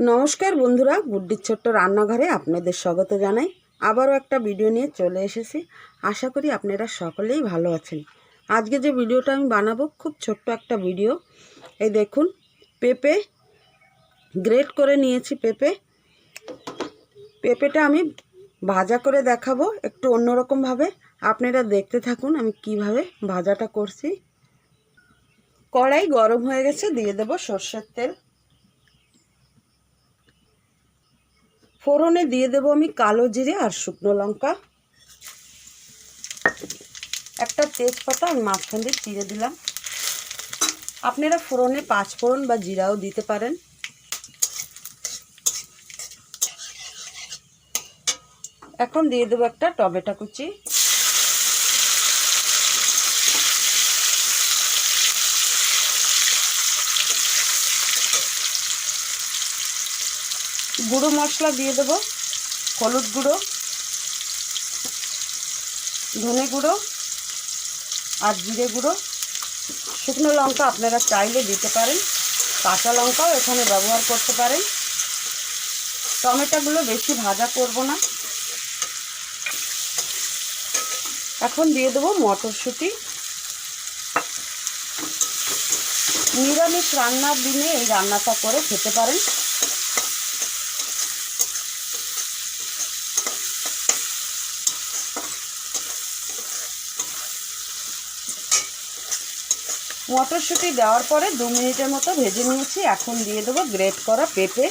নমস্কার বন্ধুরা গুড্ডির ছোট্ট রান্নাঘরে আপনাদের স্বাগত জানাই। আবারও একটা ভিডিও নিয়ে চলে এসেছি। আশা করি আপনারা সকলেই ভালো আছেন। আজকে যে ভিডিওটা আমি বানাবো, খুব ছোট্ট একটা ভিডিও। এই দেখুন, পেঁপে গ্রেট করে নিয়েছি পেঁপে। পেঁপেটা আমি ভাজা করে দেখাবো একটু অন্যরকমভাবে। আপনারা দেখতে থাকুন আমি কীভাবে ভাজাটা করছি। কড়াই গরম হয়ে গেছে, দিয়ে দেব সর্ষের তেল। ফোড়নে দিয়ে দেবো আমি কালো জিরে আর শুকনো লঙ্কা। একটা তেজপাতা আমি মাঝখান দিয়ে চিড়ে দিলাম। আপনারা ফোড়নে পাঁচ ফোড়ন বা জিরাও দিতে পারেন। এখন দিয়ে দেবো একটা টমেটো কুচি। গুঁড়ো মশলা দিয়ে দেবো, হলুদ গুঁড়ো, ধনে গুঁড়ো আর জিরে গুঁড়ো। শুকনো লঙ্কা আপনারা চাইলে দিতে পারেন, কাঁচা লঙ্কাও এখানে ব্যবহার করতে পারেন। টমেটোগুলো বেশি ভাজা করব না। এখন দিয়ে দেবো মটরশুঁটি। নিরামিষ রান্নার দিনে এই রান্নাটা করে খেতে পারেন। মটরশুঁটি দেওয়ার পরে দু মিনিটের মতো ভেজে নিয়েছি। এখন দিয়ে দেবো গ্রেট করা পেঁপে।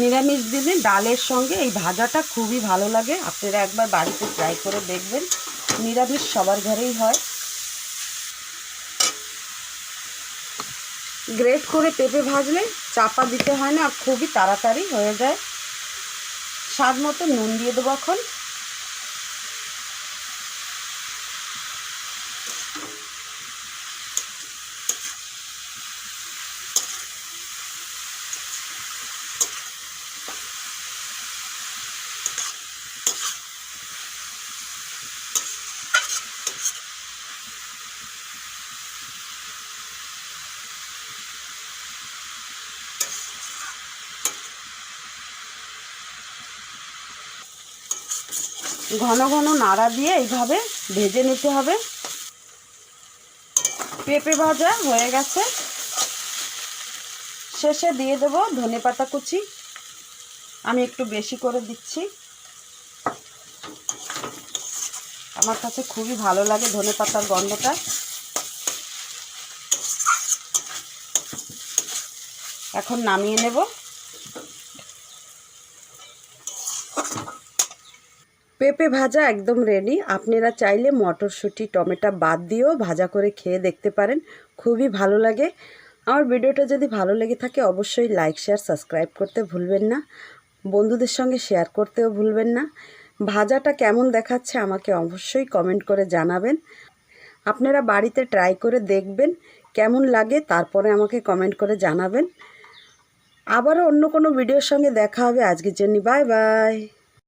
নিরামিষ দিনে ডালের সঙ্গে এই ভাজাটা খুবই ভালো লাগে। আপনারা একবার বাড়িতে ট্রাই করে দেখবেন। নিরামিষ সবার ঘরেই হয়। গ্রেট করে পেঁপে ভাজলে চাপা দিতে হয় না আর খুবই তাড়াতাড়ি হয়ে যায়। স্বাদ মতো নুন দিয়ে দেবো এখন। ঘন ঘন নাড়া দিয়ে এইভাবে ভেজে নিতে হবে। পেঁপে ভাজা হয়ে গেছে। শেষে দিয়ে দেব ধনে পাতা কুচি। আমি একটু বেশি করে দিচ্ছি। আমার কাছে খুবই ভালো লাগে ধনে পাতার গন্ধটা। এখন নামিয়ে নেব। পেঁপে ভাজা একদম রেডি আপনারা চাইলে মটরশুঁটি, টমেটো বাদ দিয়েও ভাজা করে খেয়ে দেখতে পারেন। খুবই ভালো লাগে। আমার ভিডিওটা যদি ভালো লেগে থাকে, অবশ্যই লাইক শেয়ার সাবস্ক্রাইব করতে ভুলবেন না। বন্ধুদের সঙ্গে শেয়ার করতেও ভুলবেন না। ভাজাটা কেমন দেখাচ্ছে আমাকে অবশ্যই কমেন্ট করে জানাবেন। আপনারা বাড়িতে ট্রাই করে দেখবেন, কেমন লাগে, তারপরে আমাকে কমেন্ট করে জানাবেন। আবারও অন্য কোনো ভিডিওর সঙ্গে দেখা হবে। আজকের জন্য বাই বাই